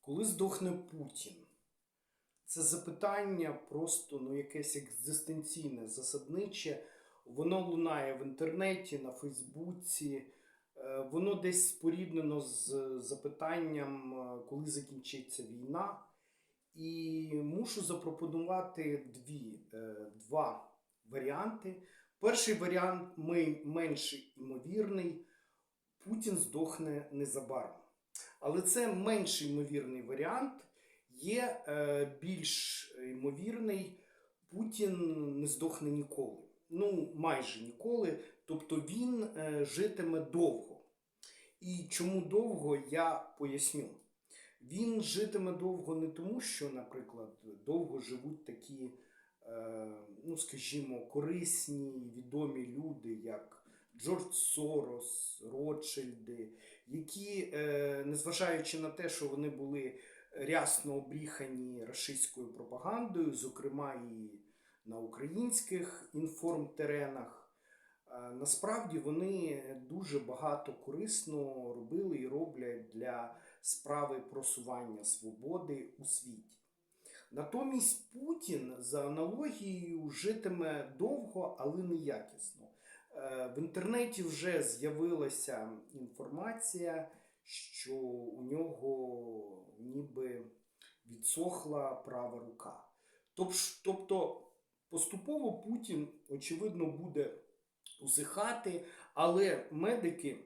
Коли здохне Путін? Це запитання просто ну, якесь екзистенційне, засадниче. Воно лунає в інтернеті, на Фейсбуці. Е, Воно десь споріднено з запитанням, е, коли закінчиться війна. І мушу запропонувати дві, е, два варіанти. Перший варіант менш імовірний. Путін здохне незабаром. Але це менш ймовірний варіант. Є е, більш ймовірний, Путін не здохне ніколи. Ну, майже ніколи. Тобто він е, житиме довго. І чому довго, я поясню. Він житиме довго не тому, що, наприклад, довго живуть такі, е, ну, скажімо, корисні, відомі люди, як Джордж Сорос, Ротшильди, які, е, незважаючи на те, що вони були рясно обріхані рашистською пропагандою, зокрема і на українських інформтеренах, е, насправді вони дуже багато корисно робили і роблять для справи просування свободи у світі. Натомість Путін за аналогією житиме довго, але не якісно. Е, В інтернеті вже з'явилася інформація, що у нього ніби відсохла права рука. Тобто поступово Путін, очевидно, буде усихати, але медики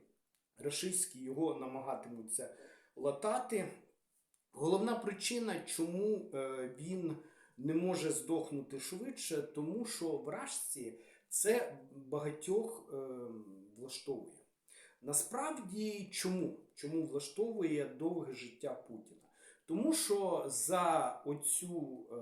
рашистські його намагатимуться латати. Головна причина, чому е, він не може здохнути швидше, тому що в Рашці це багатьох е, влаштовує. Насправді, чому? Чому влаштовує довге життя Путіна? Тому що за оцю е,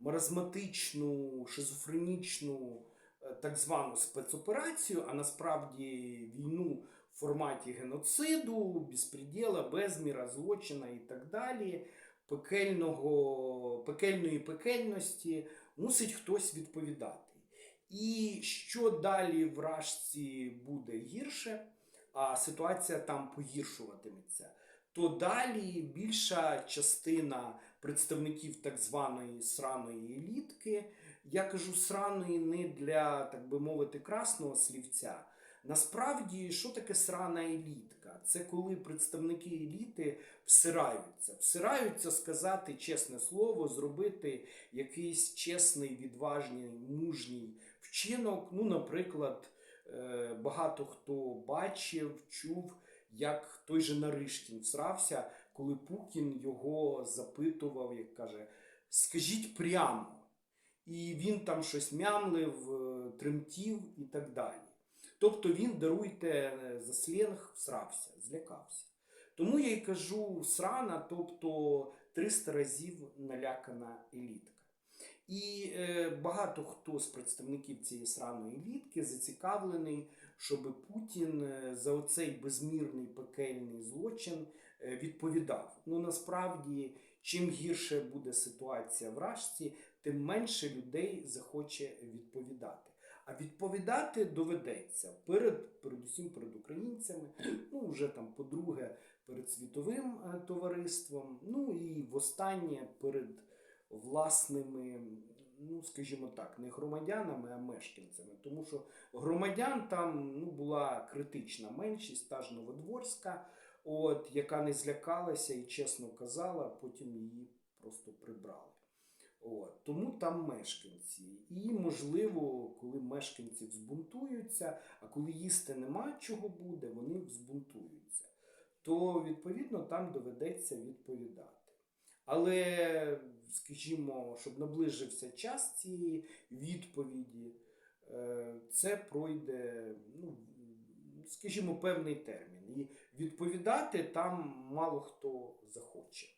маразматичну, шизофренічну е, так звану спецоперацію, а насправді війну в форматі геноциду, безпреділа, безміра, злочина і так далі, пекельного, пекельної пекельності, мусить хтось відповідати. І що далі в Рашці буде гірше, а ситуація там погіршуватиметься, то далі більша частина представників так званої сраної елітки, я кажу сраної не для, так би мовити, красного слівця. Насправді, що таке срана елітка? Це коли представники еліти всираються. Всираються сказати чесне слово, зробити якийсь чесний, відважний, мужній вчинок. Ну, наприклад, е, багато хто бачив, чув, як той же Наришкін всрався, коли Путін його запитував, як каже, скажіть прямо. І він там щось мямлив, е, тремтів і так далі. Тобто він, даруйте за сленг, всрався, злякався. Тому я й кажу срана, тобто 300 разів налякана елітка. І е, багато хто з представників цієї сраної елітки зацікавлений, щоб Путін е, за оцей безмірний пекельний злочин е, відповідав. Ну насправді, чим гірше буде ситуація в Рашці, тим менше людей захоче відповідати. А відповідати доведеться перед, передусім перед українцями, ну вже там, по-друге, перед світовим е, товариством, ну і востаннє перед власними, ну скажімо так, не громадянами, а мешканцями. Тому що громадян там ну, була критична меншість, та ж Новодворська, от, яка не злякалася і чесно казала, потім її просто прибрали. От, тому там мешканці. І, можливо, коли мешканці взбунтуються, а коли їсти нема чого буде, вони взбунтуються. То, відповідно, там доведеться відповідати. Але, скажімо, щоб наближився час цієї відповіді, е, це пройде, ну, скажімо, певний термін. І відповідати там мало хто захоче.